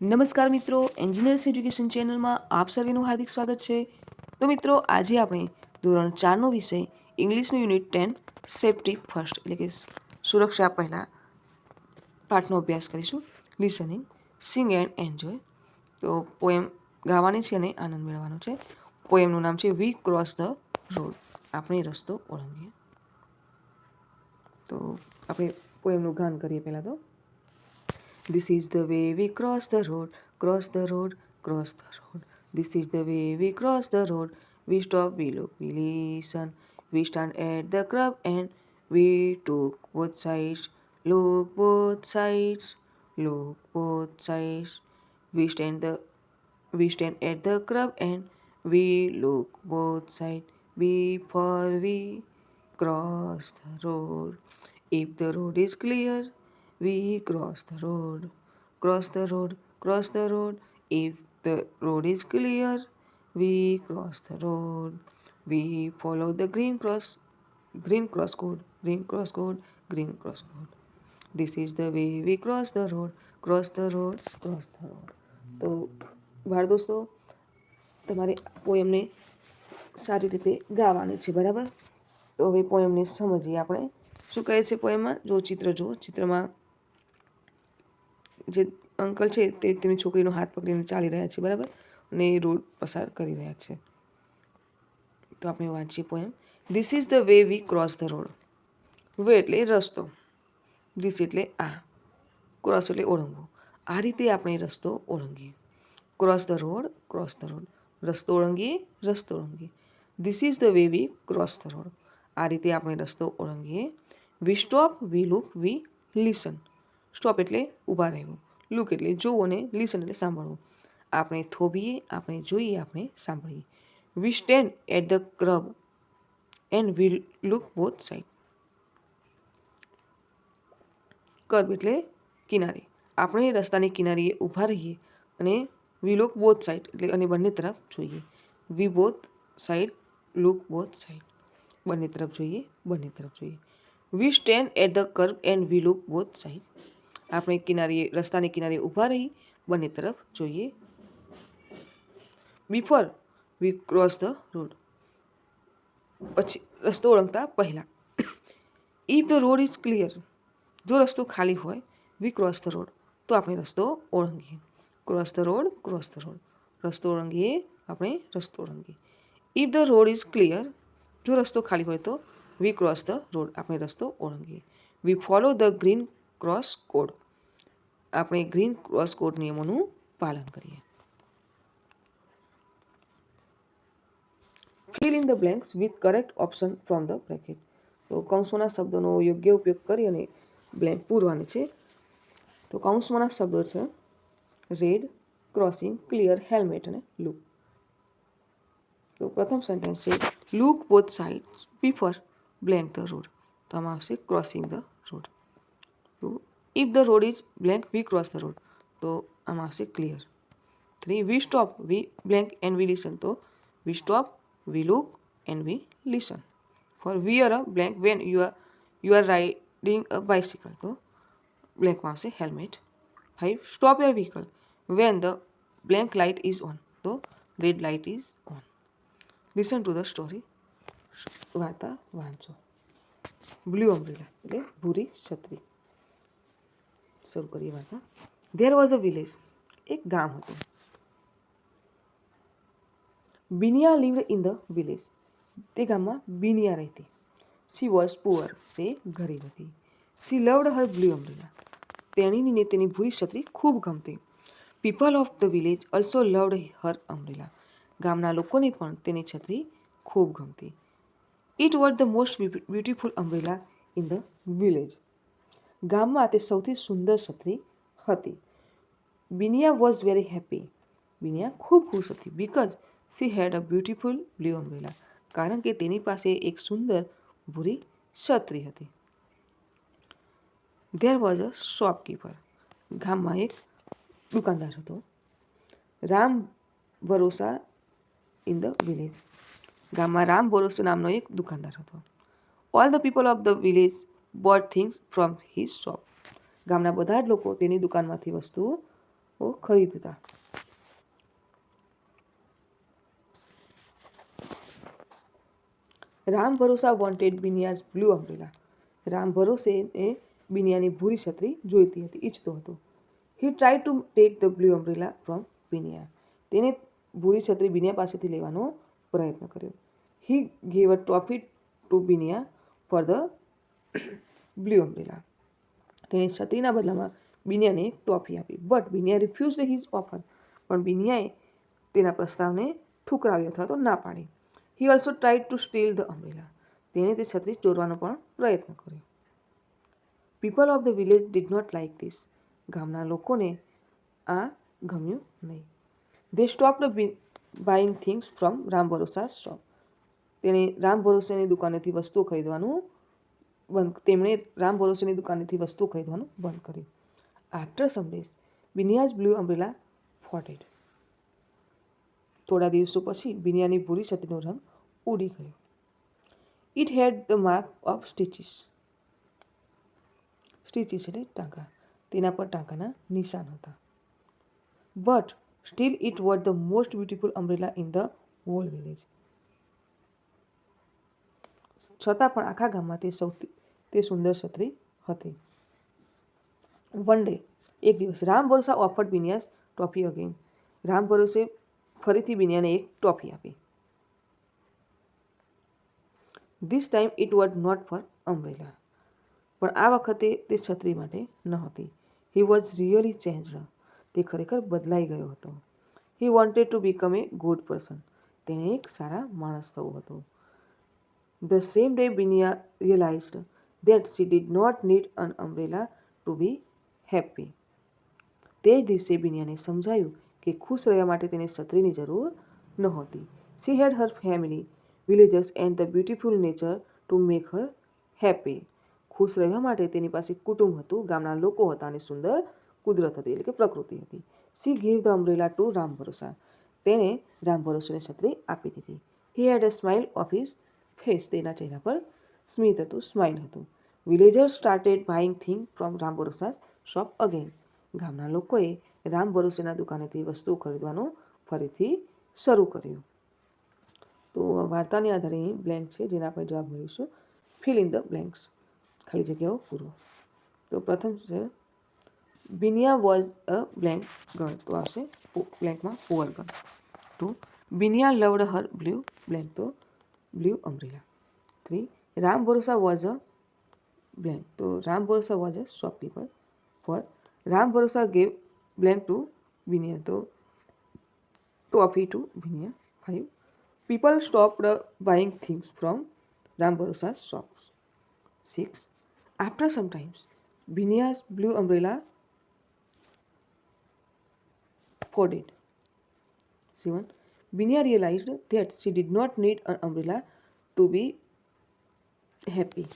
નમસ્કાર મિત્રો engineers education ચેનલમાં આપ સર્વેનું હાર્દિક સ્વાગત છે તો મિત્રો આજે આપણે ધોરણ ચારનો વિષય ઇંગ્લિશનું યુનિટ ટેન સેફ્ટી ફર્સ્ટ એટલે કે સુરક્ષા પહેલાં પાઠનો અભ્યાસ કરીશું લિસનિંગ સિંગ એન્ડ એન્જોય તો પોએમ ગાવાની છે અને આનંદ મેળવવાનો છે પોએમનું નામ છે વી ક્રોસ ધ રોડ આપણે રસ્તો ઓળંગીએ તો આપણે પોએમનું ગાન કરીએ પહેલાં તો This is the way we cross the road, cross the road, cross the road. This is the way we cross the road. We stop, we look, we listen. We stand at the curb and we took both sides. Look both sides, look both sides. We stand the we stand at the curb and we look both sides before we cross the road. If the road is clear, We cross the road. Cross the road. Cross the road. If the road is clear, we cross the road. We follow the green cross green cross code. Green cross code. Green cross code. This is the way we cross the road. Cross the road. Cross the road. તો બાળ દોસ્તો તમારે પોએમને સારી રીતે ગાવાની છે બરાબર તો હવે પોએમને સમજીએ આપણે શું કહે છે પોએમમાં જો ચિત્ર જુઓ ચિત્રમાં જે અંકલ છે તે તેની છોકરીનો હાથ પકડીને ચાલી રહ્યા છે બરાબર અને એ રોડ પસાર કરી રહ્યા છે તો આપણે વાંચીએ poem this is the way we cross the road way એટલે રસ્તો ધીસ એટલે આ ક્રોસ એટલે ઓળંગવું આ રીતે આપણે રસ્તો ઓળંગીએ cross the road cross the road રસ્તો ઓળંગીએ રસ્તો ઓળંગીએ this is the way we cross the road આ રીતે આપણે રસ્તો ઓળંગીએ we stop we look we listen stop એટલે ઊભા રહેવું લુક એટલે જોવું અને લિસન એટલે સાંભળવું આપણે થોભીએ આપણે જોઈએ આપણે સાંભળીએ we stand at the kerb and we look both side kerb એટલે કિનારે આપણે રસ્તાની કિનારીએ ઊભા રહીએ અને વી લુક બોથ સાઈડ એટલે અને બંને તરફ જોઈએ we both side look both side બંને તરફ જોઈએ બંને તરફ જોઈએ we stand at the kerb and we look both side આપણે કિનારીએ રસ્તાની કિનારે ઊભા રહી બંને તરફ જોઈએ before we cross the road પછી રસ્તો ઓળંગતા પહેલાં if the road is clear જો રસ્તો ખાલી હોય વી ક્રોસ ધ રોડ તો આપણે રસ્તો ઓળંગીએ cross the road cross the road રસ્તો ઓળંગીએ આપણે રસ્તો ઓળંગીએ if the road is clear જો રસ્તો ખાલી હોય તો વી ક્રોસ ધ રોડ આપણે રસ્તો ઓળંગીએ we follow the green cross code આપણે ગ્રીન ક્રોસ કોડ નિયમોનું પાલન કરીએ fill in the blanks with correct option from the bracket તો કૌંસોના શબ્દોનો યોગ્ય ઉપયોગ કરી અને બ્લેન્ક પૂરવાની છે તો કૌંસમાંના શબ્દો છે રેડ ક્રોસિંગ ક્લિયર હેલ્મેટ અને લુક તો પ્રથમ સેન્ટેન્સ છે look both side before blank the road તો આવશે crossing the road two if the road is blank we cross the road તો આમ આવશે clear three we stop we blank and we listen તો we stop we look and we listen four we are a blank when you are you are riding a bicycle તો બ્લેન્કમાં આવશે helmet five stop your vehicle when the blank light is on તો red light is on listen to the story વાર્તા વાંચો blue umbrella એટલે ભૂરી છત્રી શરૂ કરીએ વાર્તા ધેર વોઝ અ વિલેજ એક ગામ હતું Binya lived in the village તે ગામમાં બિનિયા રહેતી સી વોઝ પુઅર તે ગરીબ હતી she loved her blue umbrella તેણીને તેની ભૂરી છત્રી ખૂબ ગમતી people of the village also loved her umbrella ગામના લોકોને પણ તેની છત્રી ખૂબ ગમતી it was the most beautiful umbrella in the village ગામમાં તે સૌથી સુંદર સત્રી હતી Binya was very happy Binya ખૂબ ખુશ હતી because she had a beautiful blue umbrella કારણ કે તેની પાસે એક સુંદર ભૂરી છત્રી હતી ધેર વોઝ અ શોપકીપર ગામમાં એક દુકાનદાર હતો Ram Bharosa in the village ગામમાં રામ ભરોસા નામનો એક દુકાનદાર હતો all the people of the village bought things from his shop ગામના બધા જ લોકો તેની દુકાનમાંથી વસ્તુઓ ખરીદતા Ram Bharosa wanted Binya's blue umbrella Ram ભરોસે એ બિનિયાની ભૂરી છત્રી જોઈતી હતી ઈચ્છતો હતો he try to take the blue umbrella from Binya તેને ભૂરી છત્રી બિનિયા પાસેથી લેવાનો પ્રયત્ન કર્યો he gave a trophy to Binya for the blue umbrella તેણે છત્રીના બદલામાં બિનિયાને એક ટ્રોફી આપી but Binya refuse the his offer પણ બિનિયાએ તેના પ્રસ્તાવને ઠુકરાવ્યો અથવા તો ના પાડી he also tried to steal the umbrella તેણે તે છત્રી ચોરવાનો પણ પ્રયત્ન કર્યો people of the village did not like this ગામના લોકોને આ ગમ્યું નહીં they stopped buying things from Ram Bharosa shop તેણે રામ ભરોસાની દુકાનેથી વસ્તુઓ ખરીદવાનું બંધ તેમણે રામ ભરોસેની દુકાનેથી વસ્તુ ખરીદવાનું બંધ કર્યું after some days Binya's blue umbrella faded થોડા દિવસો પછી બિનિયાની ભૂરી છતરીનો રંગ ઉડી ગયો it had the mark of stitches stitches એટલે ટાંકા તેના પર ટાંકાના નિશાન હતા but still it was the most beautiful umbrella in the whole village છતાં પણ આખા ગામમાં તે સૌથી તે સુંદર છત્રી હતી વન ડે એક દિવસ Ram Bharosa offered Binya's trophy again Ram Bharose ફરીથી બિનિયાને એક ટ્રોફી આપી this time it was not for umbrella પણ આ વખતે તે છત્રી માટે નહોતી હી વોઝ રિયલી ચેન્જડ તે ખરેખર બદલાઈ ગયો હતો he wanted to become a good person તેણે એક સારા માણસ થવું હતું the same day Binya realised that she did not need an umbrella to be happy તે જ દિવસે બિનિયાને સમજાયું કે ખુશ રહેવા માટે તેને છત્રીની જરૂર નહોતી she had her family villagers and the beautiful nature to make her happy ખુશ રહેવા માટે તેની પાસે કુટુંબ હતું ગામના લોકો હતા અને સુંદર કુદરત હતી એટલે કે પ્રકૃતિ હતી she give the umbrella to Ram Bharosa તેણે રામ ભરોસાને છત્રી આપી દીધી he had a smile of his face તેના ચહેરા પર સ્મિત હતું સ્માઇલ હતું villager started buying thing from Ram Bharosa's shop again ગામના લોકોએ રામ ભરોસેના દુકાનેથી વસ્તુ ખરીદવાનું ફરીથી શરૂ કર્યું તો વાર્તાની આધારે અહીં બ્લેન્ક છે જેના આપણે જવાબ મેળવીશું ફિલ ઇન ધ બ્લેન્ક્સ ખાલી જગ્યાઓ પૂરો તો પ્રથમ છે બિનિયા વોઝ અ બ્લેન્ક ગણ તો આવશે બ્લેન્કમાં પુઅર ગણ two Binya loved her blue blank તો blue umbrella three Ram Bharosa was a blank. So Ram was a shopkeeper for Ram gave blank to Vinaya. So trophy to Vinaya. Five. People stopped buying things from Ram shops. Six. After some time, Vinaya's blue umbrella folded. Seven. Vinaya realized that she did not need an umbrella to be happy.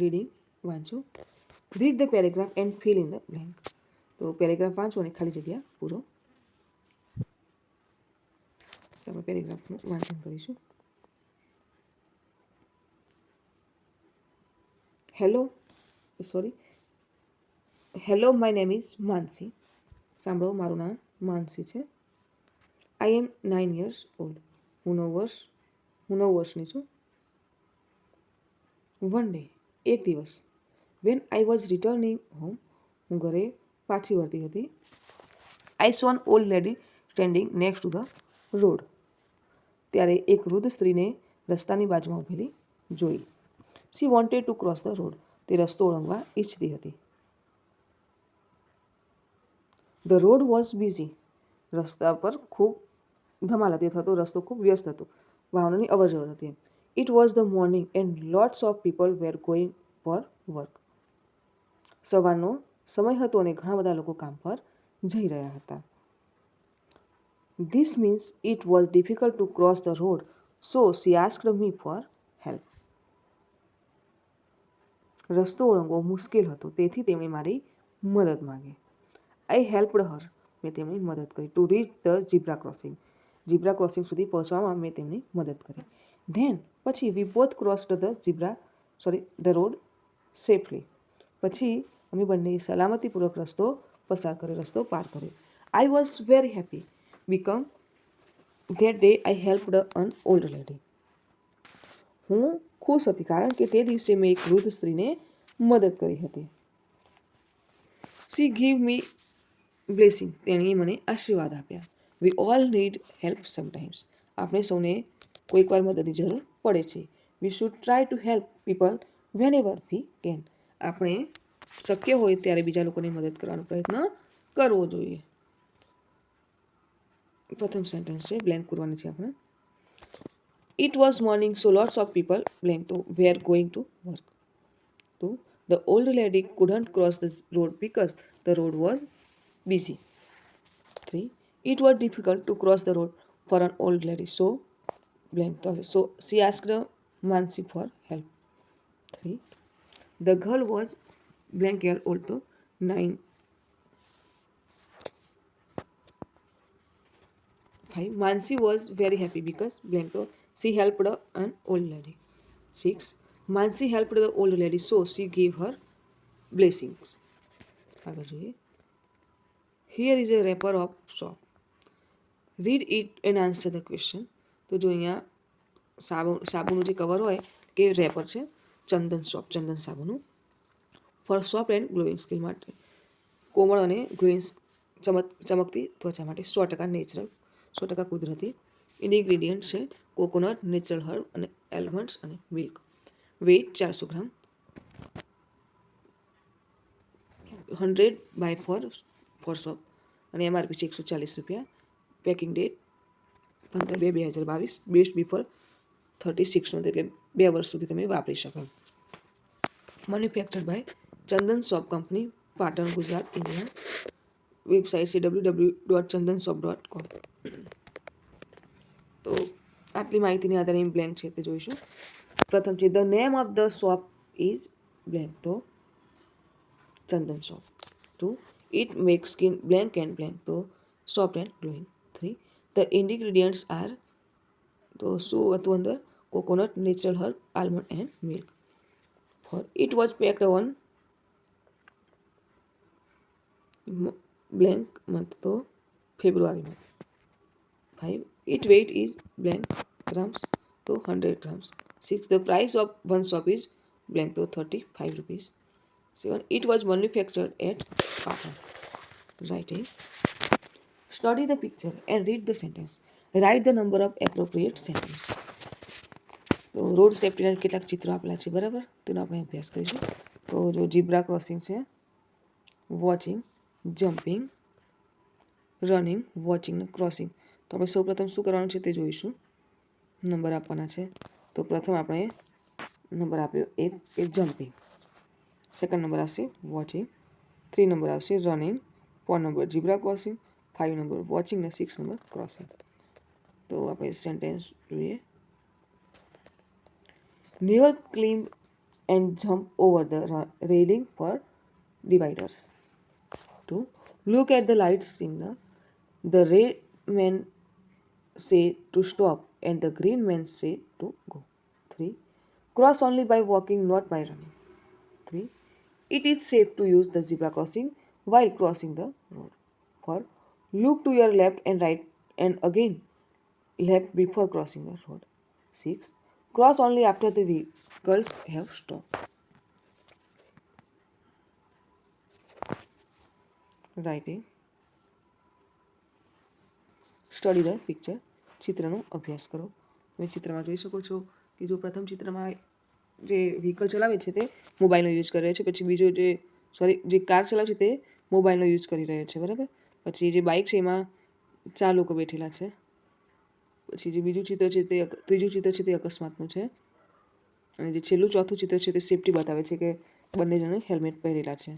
Reading વાંચો read the paragraph and fill in the blank તો paragraph વાંચો અને ખાલી જગ્યા પૂરો આપણે પેરેગ્રાફનું વાંચન કરીશું hello sorry hello my name is Mansi સાંભળો મારું નામ માનસી છે I am nine years old હું નવ વર્ષ હું નવ વર્ષની છું વન ડે એક દિવસ when I was returning home હું ઘરે પાછી વળતી હતી I saw an old lady standing next to the road ત્યારે એક વૃદ્ધ સ્ત્રીને રસ્તાની બાજુમાં ઊભેલી જોઈ she wanted to cross the road તે રસ્તો ઓળંગવા ઈચ્છતી હતી ધ રોડ વોઝ બિઝી રસ્તા પર ખૂબ ધમાલ હતી અથવા તો રસ્તો ખૂબ વ્યસ્ત હતો વાહનોની અવરજવર હતી એમ It was the morning and lots of people were going for work. સવારનો સમય હતો અને ઘણા બધા લોકો કામ પર જઈ રહ્યા હતા this means it was difficult to cross the road so she asked me for help રસ્તો ઓળંગવો મુશ્કેલ હતો તેથી તેમણે મારી મદદ માગી આઈ હેલ્પડ હર મેં તેમની મદદ કરી to reach the zebra crossing zebra crossing સુધી પહોંચવામાં મેં તેમની મદદ કરી ધેન પછી we both crossed the zebra sorry the road safely પછી અમે બંને સલામતીપૂર્વક રસ્તો પસાર કર્યો રસ્તો પાર કર્યો I was very happy because that day I helped an old lady હું ખુશ હતી કારણ કે તે દિવસે મેં એક વૃદ્ધ સ્ત્રીને મદદ કરી હતી સી ગીવ મી બ્લેસિંગ તેણીએ મને આશીર્વાદ આપ્યા we all need help sometimes આપણે સૌને વાર મદદની જરૂર પડે છે we should try to help people whenever we can આપણે શક્ય હોય ત્યારે બીજા લોકોને મદદ કરવાનો પ્રયત્ન કરવો જોઈએ પ્રથમ સેન્ટેન્સ છે બ્લેન્ક પૂરવાની છે આપણે it was morning so lots of people blank તો were going to work તો the old lady couldn't cross the road because the road was busy three it was difficult to cross the road for an old lady so blank. So she asked Mansi for help. Three. The girl was blank year old. Nine. Five. Mansi was very happy because blank. She helped an old lady. Six. Mansi helped the old lady, so she gave her blessings. આગળ જોઈએ here is a wrapper of soap read it and answer the question તો જો અહીંયા સાબુ સાબુનું જે cover હોય કે wrapper છે ચંદન સોપ ચંદન સાબુનું for soft and glowing skin માટે કોમળ અને ગ્લોઈંગ ચમક ચમકતી ત્વચા માટે સો ટકા નેચરલ સો ટકા કુદરતી ઇન્ડિગ્રીડિયન્ટ છે કોકોનટ નેચરલ હર્બ અને એલમન્ડ્સ અને મિલ્ક વેઇટ ચારસો gram hundred by four four soap અને એમઆરપી છે એકસો ચાલીસ રૂપિયા પેકિંગ ડેટ પંદર બે બે હજાર બાવીસ best before thirty six month એટલે બે વર્ષ સુધી તમે વાપરી શકો manufacture by Chandan soap company Patan Gujarat India website છે W W dot Chandan soap dot com તો આટલી માહિતીની આધારે એમ બ્લેન્ક છે તે જોઈશું પ્રથમ છે the name of the soap is blank તો Chandan soap to it make skin blank and blank તો soft and glowing The ingredients are those two under coconut, natural herb, almond, and milk. For it was packed on blank month, so February month. Five. It weight is blank grams to 100 grams. Six. The price of one shop is blank to 35 rupees. Seven. It was manufactured at Patan. Right. Eh? Study the picture and read the sentence. Write the number of appropriate sentence તો road સેફ્ટીના કેટલાક ચિત્રો આપેલા છે બરાબર તેનો આપણે અભ્યાસ કરીશું તો જો જીબ્રા ક્રોસિંગ છે watching jumping running watching crossing તો આપણે સૌપ્રથમ શું કરવાનું છે તે જોઈશું નંબર આપવાના છે તો પ્રથમ આપણે નંબર આપ્યો એક કે જમ્પિંગ સેકન્ડ નંબર આવશે વોચિંગ થ્રી નંબર આવશે running four number zebra crossing five number watching six number crossing તો આપણે સેન્ટેન્સ જોઈએ never climb and jump over the railing for dividers two look at the light signal the red man say to stop and the green man say to go three cross only by walking not by running three it is safe to use the zebra crossing while crossing the road for Look to your left and right and again left before crossing the road. 6. Cross only after the vehicles have stopped. Writing. Study the picture ચિત્રનો અભ્યાસ કરો તમે ચિત્રમાં જોઈ શકો છો કે જો પ્રથમ ચિત્રમાં જે વ્હીકલ ચલાવે છે તે મોબાઈલનો યુઝ કરી રહ્યો છે પછી બીજો જે સોરી જે કાર ચલાવે છે તે મોબાઈલનો યુઝ કરી રહ્યો છે બરાબર પછી જે બાઇક છે એમાં ચાર લોકો બેઠેલા છે પછી જે બીજું ચિત્ર છે તે ત્રીજું ચિત્ર છે તે અકસ્માતનું છે અને જે છેલ્લું ચોથું ચિત્ર છે તે સેફટી બતાવે છે કે બંને જણે હેલ્મેટ પહેરેલા છે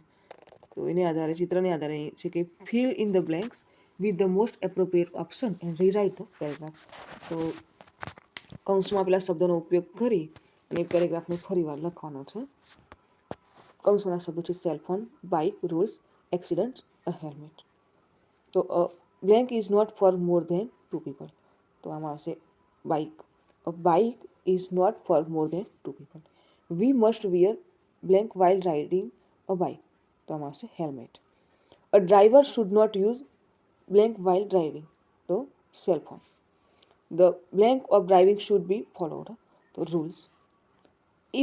તો એને આધારે ચિત્રને આધારે એ છે કે fill in the blanks with the most appropriate option and rewrite the paragraph તો કૌંસમાં પેલા શબ્દોનો ઉપયોગ કરી અને પેરેગ્રાફને ફરીવાર લખવાનો છે કૌંસમાંના શબ્દો છે cellphone bike rules accident a helmet તો blank is not for more than two people તો આમાં આવશે bike bike is not for more than two people we must wear blank while riding a bike તો આમાં આવશે helmet a driver should not use blank while driving તો cellphone the blank of driving should be followed તો rules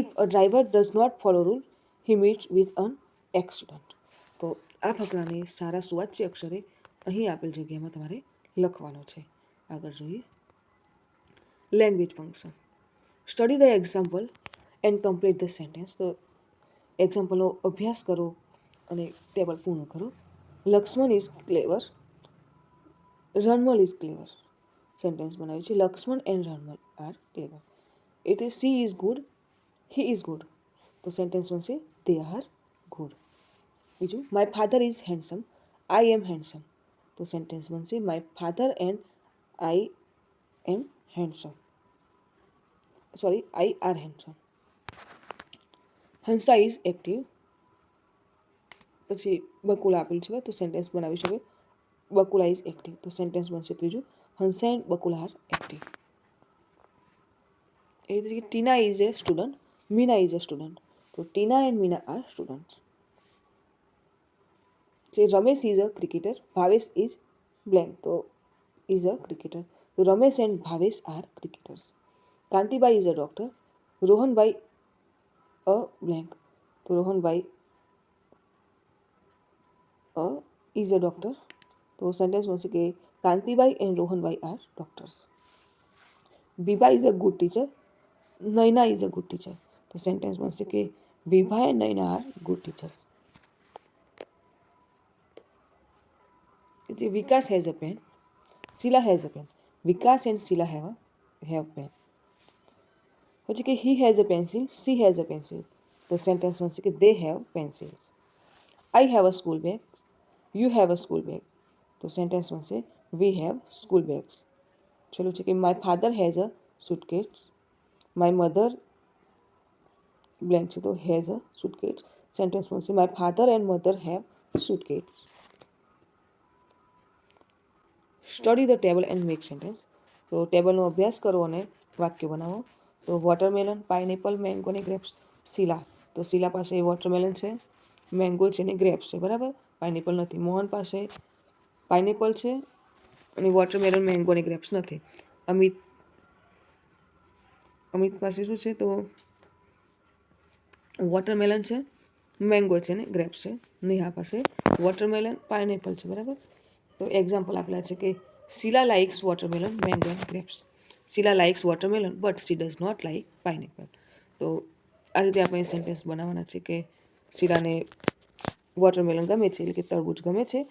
if a driver does not follow rule he meets with an accident તો આ ફકરાને સારા સુવાચ્ય અક્ષરે અહીં આપેલ જગ્યામાં તમારે લખવાનો છે આગળ જોઈએ language function study the example and complete the sentence તો એક્ઝામ્પલનો અભ્યાસ કરો અને ટેબલ પૂર્ણ કરો Laxman is clever Ranmal is clever sentence બનાવ્યું છે Laxman and Ranmal are clever એટલે she is good he is good તો સેન્ટેન્સ બનશે દે આર ગુડ બીજું my father is handsome I am handsome તો સેન્ટેન્સ બનશે my father and I am handsome sorry I are handsome Hansa is active પછી બકુલા આપેલું છે તો સેન્ટેન્સ બનાવી શકે બકુલા ઇઝ એક્ટિવ તો સેન્ટેન્સ બનશે ત્રીજું Hansa and Bakula are active એવી રીતે Tina is a student Meena is a student તો Tina and Meena are students જે Ramesh is a cricketer Bhavesh is blank તો is a cricketer Ramesh and Bhavesh are cricketers Kantibai is a doctor Rohanbhai a blank તો Rohanbhai a is a doctor તો sentence મળશે કે Kantibai and Rohanbhai are doctors Vibha is a good teacher Naina is a good teacher તો sentence બનશે કે Vibha and Naina are good teachers જે Vikas has a pen Sheela has a pen Vikas and Sheela have have pen પછી કે he has a pencil she has a pencil તો sentence બનશે કે they have pencils I have a school bag you have a school bag તો sentence બનશે we have school bags છેલ્લું છે કે my father has a suitcase my mother blank છે તો હેઝ અ સુટકેટ્સ સેન્ટેન્સ બનશે my father and mother have સુટકેટ્સ study the table and make sentence તો ટેબલનો અભ્યાસ કરો અને વાક્ય બનાવો તો વોટરમેલન પાઇનેપલ મેંગો અને ગ્રેપ્સ શીલા તો શીલા પાસે વોટરમેલન છે મેંગો છે અને ગ્રેપ્સ છે બરાબર પાઇનેપલ નથી મોહન પાસે પાઇનેપલ છે અને વોટરમેલન મેંગો અને ગ્રેપ્સ નથી અમિત અમિત પાસે શું છે તો વોટરમેલન છે મેંગો છે ને ગ્રેપ્સ છે નેહા પાસે વોટરમેલન પાઇનેપલ છે બરાબર તો એક્ઝામ્પલ આપેલા છે કે Sheela likes watermelon mango and grapes Sheela likes watermelon but she does not like pineapple તો આ રીતે આપણે સેન્ટેન્સ બનાવવાના છે કે શીલાને વોટરમેલન ગમે છે એટલે કે તરબૂચ ગમે છે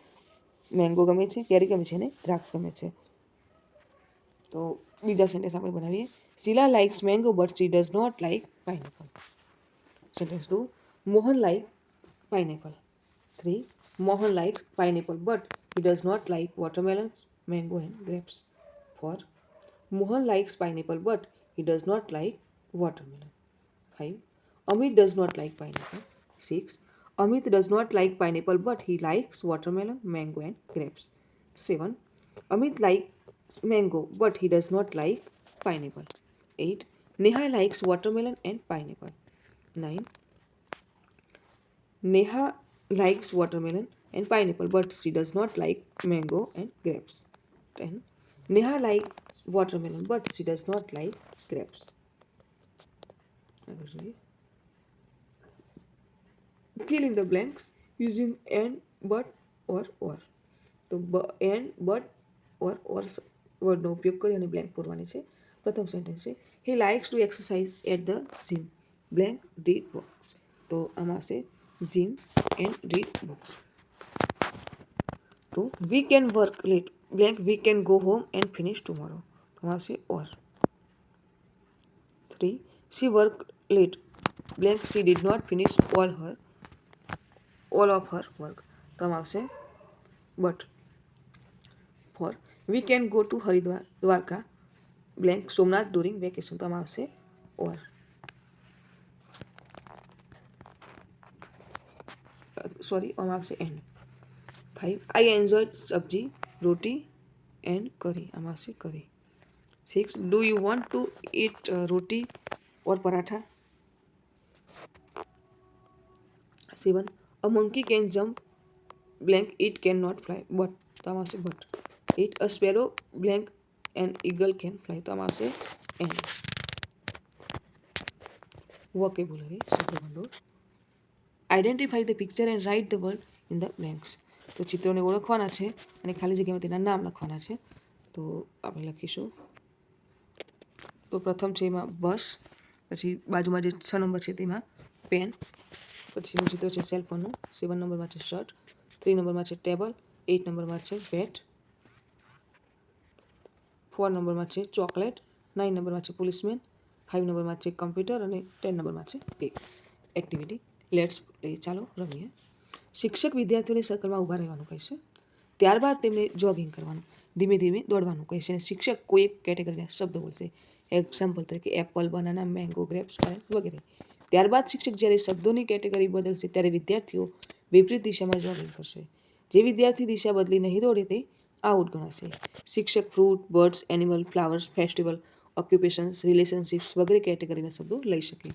મેંગો ગમે છે કેરી ગમે છે અને દ્રાક્ષ ગમે છે તો બીજા સેન્ટેન્સ આપણે બનાવીએ Sheela likes mango but she does not like pineapple sentence two Mohan like pineapple three Mohan likes pineapple but He does not like watermelons, mango, and grapes. For Mohan likes pineapple, but he does not like watermelon. 5. Amit does not like pineapple. 6. Amit does not like pineapple, but he likes watermelon, mango, and grapes. 7. Amit likes mango, but he does not like pineapple. 8. Neha likes watermelon and pineapple. 9. Neha likes watermelon and pineapple, but she does not like mango and grapes. 10. Neha likes watermelon, but she does not like grapes. Fill in the blanks using and, but, or, or. તો and but or or વર્ડનો ઉપયોગ કરી અને blank પૂરવાની છે પ્રથમ sentence છે he likes to exercise at the gym blank read books તો આમાં છે gym and read books two we can work late blank we can go home and finish tomorrow वहाँ से और three she work late blank she did not finish all her all of her work तो તો આવશે but four we can go to Haridwar Dwarka blank Somnath during vacation તો આવશે or sorry ઓમ આવશે and five I enjoy sabzi roti and curry આમાં છે curry six do you want to eat roti or paratha seven a monkey can jump blank it can not fly but તો આમાં આવશે but eight a sparrow blank and eagle can fly તો આમાં આવશે and vocabulary શબ્દભંડોળ identify the picture and write the word in the blanks તો ચિત્રોને ઓળખવાના છે અને ખાલી જગ્યામાં તેના નામ લખવાના છે તો આપણે લખીશું તો પ્રથમ છે એમાં બસ પછી બાજુમાં જે છ નંબર છે તેમાં પેન પછીનું ચિત્ર છે સેલફોનનું સેવન નંબરમાં છે શર્ટ થ્રી નંબરમાં છે ટેબલ એટ નંબરમાં છે બેટ ફોર નંબરમાં છે ચોકલેટ નાઇન નંબરમાં છે પોલીસમેન ફાઇવ નંબરમાં છે કમ્પ્યુટર અને ટેન નંબરમાં છે કેક એક્ટિવિટી લેટ્સ પ્લે ચાલો રમીએ શિક્ષક વિદ્યાર્થીઓની સર્કલમાં ઊભા રહેવાનું કહેશે ત્યારબાદ તેમને જોગિંગ કરવાનું ધીમે ધીમે દોડવાનું કહેશે શિક્ષક કોઈ એક કેટેગરીના શબ્દ બોલશે એક્ઝામ્પલ તરીકે એપલ બનાના મેંગો ગ્રેપ્સ વગેરે ત્યારબાદ શિક્ષક જ્યારે શબ્દોની કેટેગરી બદલશે ત્યારે વિદ્યાર્થીઓ વિપરીત દિશામાં જોગિંગ કરશે જે વિદ્યાર્થી દિશા બદલી નહીં દોડે તે આઉટ ગણાશે શિક્ષક fruit birds animal flowers festival occupations relationships વગેરે કેટેગરીના શબ્દો લઈ શકે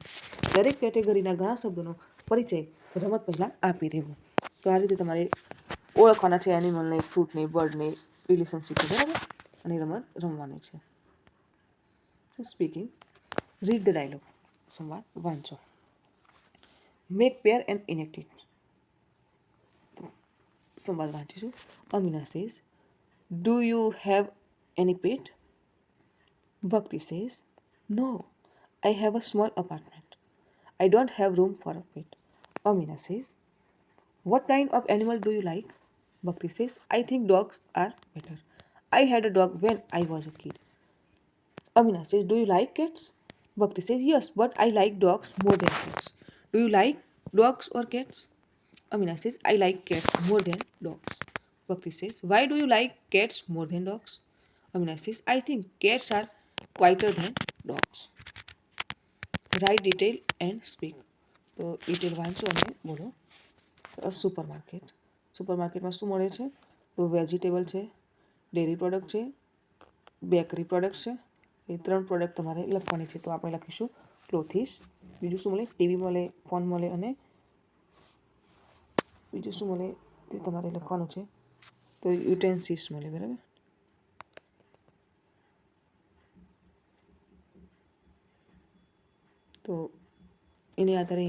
દરેક કેટેગરીના ઘણા શબ્દોનો પરિચય રમત પહેલાં આપી દેવો आ रि ओखे एनिमल नै फ्रुट नै बर्ड नै रिलेसनशिप अनि रमत रम स्पिक रिड द डाइलोग संवादछ मेक पेयर एन्ड इनेक्टिड संवाद वाचिन्छु says do you have any pet Bhakti says no I have a small apartment I don't have room for a pet says What kind of animal do you like? Bhakti says, I think dogs are better. I had a dog when I was a kid. Amina says, Do you like cats? Bhakti says, Yes, but I like dogs more than cats. Do you like dogs or cats? Amina says, I like cats more than dogs. Bhakti says, Why do you like cats more than dogs? Amina says, I think cats are quieter than dogs. Write detail and speak. तो detail वांचो અને બોલો super market super માર્કેટમાં શું મળે છે તો vegetable છે ડેરી પ્રોડક્ટ છે બેકરી પ્રોડક્ટ છે એ ત્રણ પ્રોડક્ટ તમારે લખવાની છે તો આપણે લખીશું ક્લોથીસ બીજું શું મળે ટીવી મળે ફોન મળે અને બીજું શું મળે તે તમારે લખવાનું છે તો યુટેન્સિસ મળે બરાબર તો એને આધારે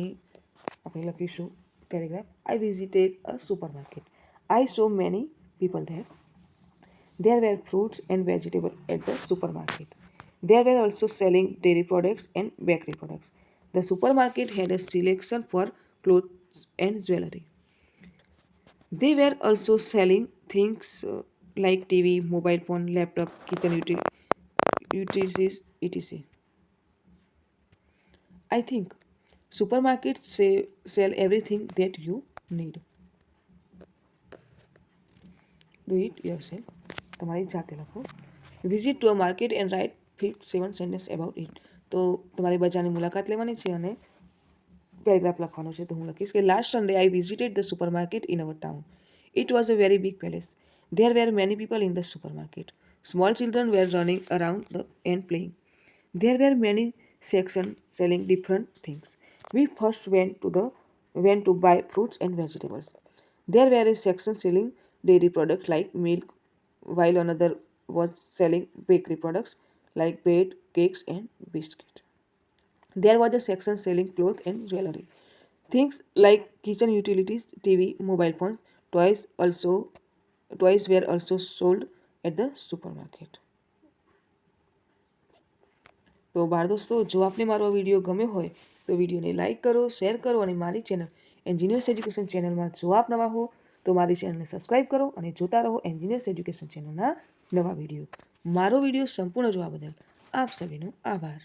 આપણે લખીશું paragraph, I visited a supermarket. I saw many people there. There were fruits and vegetables at the supermarket. They were also selling dairy products and bakery products. The supermarket had a selection for clothes and jewelry. They were also selling things uh, like TV, mobile phone, laptop, kitchen utensils etc. I think supermarket say sell everything that you need do it yourself તમારી જાતે લખો visit to a market and write five seven sentence about it તો તમારે બજારની મુલાકાત લેવાની છે અને પેરેગ્રાફ લખવાનો છે તો હું લખીશ કે last Sunday I visited the supermarket in our town it was a very big place there were many people in the supermarket small children were running around the and playing there were many section selling different things We first went to the went to buy fruits and vegetables. There were a section selling dairy products like milk, while another was selling bakery products like bread, cakes, and biscuits. There was a section selling clothes and jewelry. Things like kitchen utilities, TV, mobile phones, toys also toys were also sold at the supermarket. તો બાળ દોસ્તો જો આપને મારો video ગમ્યો હોય તો વિડીયોને લાઇક કરો શેર કરો અને મારી ચેનલ એન્જિનિયર્સ એજ્યુકેશન ચેનલમાં જો આપ નવા હો તો મારી ચેનલને સબસ્ક્રાઇબ કરો અને જોતા રહો એન્જિનિયર્સ એજ્યુકેશન ચેનલના નવા વિડીયો મારો વિડીયો સંપૂર્ણ જોવા બદલ આપ સભીનો આભાર